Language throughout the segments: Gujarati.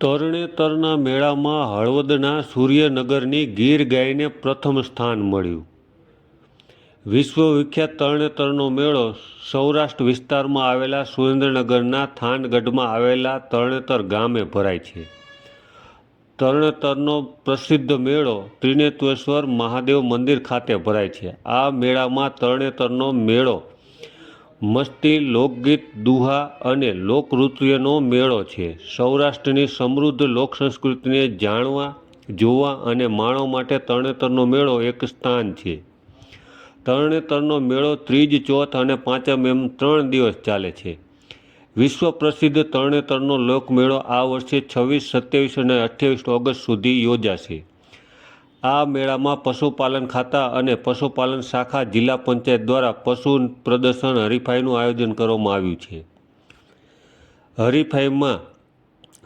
તરણેતરના મેળામાં હળવદના સૂર્યનગરની ગીર ગાયને પ્રથમ સ્થાન મળ્યું. વિશ્વ વિખ્યાત તરણેતરનો મેળો સૌરાષ્ટ્ર વિસ્તારમાં આવેલા સુરેન્દ્રનગરના થાનગઢમાં આવેલા તરણેતર ગામે ભરાય છે. તરણેતરનો પ્રસિદ્ધ મેળો ત્રિનેત્વેશ્વર મહાદેવ મંદિર ખાતે ભરાય છે. આ મેળામાં તરણેતરનો મેળો મસ્તી, લોકગીત, દુહા અને લોકનૃત્યનો મેળો છે. સૌરાષ્ટ્રની સમૃદ્ધ લોક સંસ્કૃતિને જાણવા, જોવા અને માણવા માટે તરણેતરનો મેળો એક સ્થાન છે. તરણેતરનો મેળો ત્રીજ, ચોથ અને પાંચમ એમ ત્રણ દિવસ ચાલે છે. વિશ્વ પ્રસિદ્ધ તરણેતરનો લોકમેળો આ વર્ષે છવ્વીસ, સત્યાવીસ અને અઠ્યાવીસ ઓગસ્ટ સુધી યોજાશે. આ મેળામાં પશુપાલન ખાતા અને પશુપાલન શાખા જિલ્લા પંચાયત દ્વારા પશુ પ્રદર્શન હરીફાઈનું આયોજન કરવામાં આવ્યું છે. હરીફાઈમાં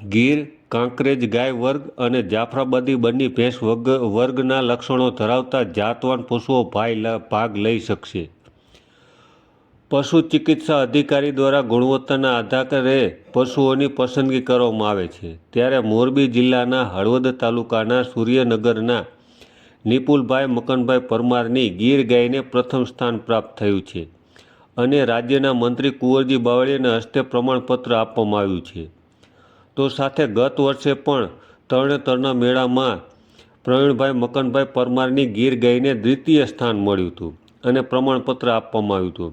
ગીર, કાંકરેજ ગાય વર્ગ અને જાફરાબાદી બંને ભેંસ વર્ગ વર્ગના લક્ષણો ધરાવતા જાતવાન પશુઓ ભાઈ ભાગ લઈ શકશે. પશુ ચિકિત્સા અધિકારી દ્વારા ગુણવત્તાના આધારે પશુઓની પસંદગી કરવામાં આવે છે. ત્યારે મોરબી જિલ્લાના હળવદ તાલુકાના સૂર્યનગરના નિપુલભાઈ મકનભાઈ પરમારની ગીર ગાયને પ્રથમ સ્થાન પ્રાપ્ત થયું છે અને રાજ્યના મંત્રી કુંવરજી બાવળીના હસ્તે પ્રમાણપત્ર આપવામાં આવ્યું છે. તો સાથે ગત વર્ષે પણ તરણેતરના મેળામાં પ્રવીણભાઈ મકનભાઈ પરમારની ગીર ગાયને દ્વિતીય સ્થાન મળ્યું હતું અને પ્રમાણપત્ર આપવામાં આવ્યું હતું.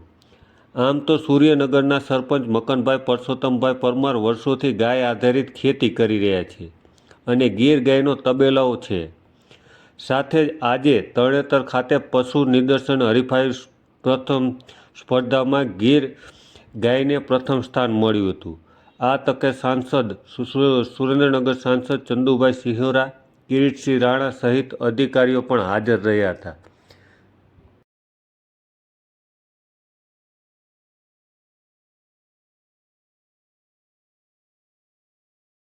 આમ તો સૂર્યનગરના સરપંચ મકનભાઈ પરસોત્તમભાઈ પરમાર વર્ષોથી ગાય આધારિત ખેતી કરી રહ્યા છે અને ગીર ગાયનો તબેલાઓ છે. સાથે જ આજે તરણેતર ખાતે પશુ નિદર્શન હરીફાઈ પ્રથમ સ્પર્ધામાં ગીર ગાયને પ્રથમ સ્થાન મળ્યું હતું. આ તકે સાંસદ સુરેન્દ્રનગર સાંસદ ચંદુભાઈ સિહોરા, કિરીટસિંહ રાણા સહિત અધિકારીઓ પણ હાજર રહ્યા હતા.